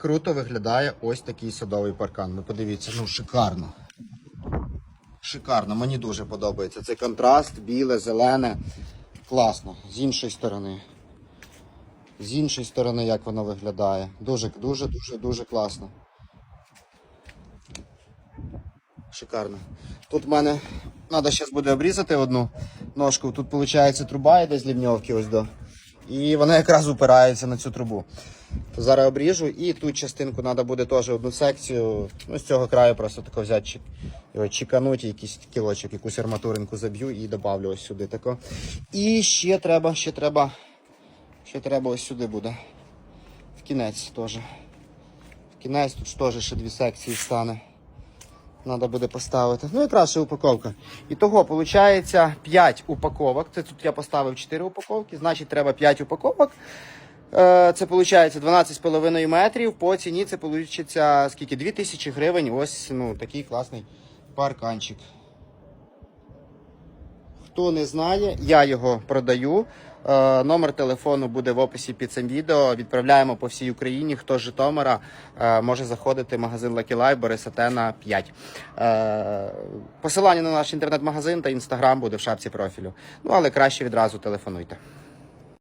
Круто виглядає ось такий садовий паркан. Ви подивіться, ну шикарно. Шикарно, мені дуже подобається. Цей контраст, біле, зелене. Класно. З іншої сторони. З іншої сторони, як воно виглядає. Дуже, дуже, дуже, дуже класно. Шикарно. Тут в мене треба зараз буде обрізати одну ножку. Тут виходить труба йде з лівньовки ось до. І вона якраз упирається на цю трубу. То зараз обріжу і тут частинку треба буде теж одну секцію. Ну, з цього краю просто тако взяти його чекануть, якийсь кілочок, якусь арматуринку заб'ю і добавлю ось сюди тако. І ще треба, ще треба, ще треба ось сюди буде. В кінець теж. В кінець тут теж ще дві секції стане. Треба буде поставити. Ну, і краще упаковка. І того, виходить, 5 упаковок. Це тут я поставив 4 упаковки, значить треба 5 упаковок. Е, Це виходить 12,5 метрів. По ціні це вийде скільки? 2000 гривень. Ось ну, такий класний парканчик. Хто не знає, я його продаю. Е, номер телефону буде в описі під цим відео. Відправляємо по всій Україні. Хто з Житомира е, може заходити в магазин Lucky Life Борисатена 5. Е, посилання на наш інтернет-магазин та інстаграм буде в шапці профілю. Ну але краще відразу телефонуйте.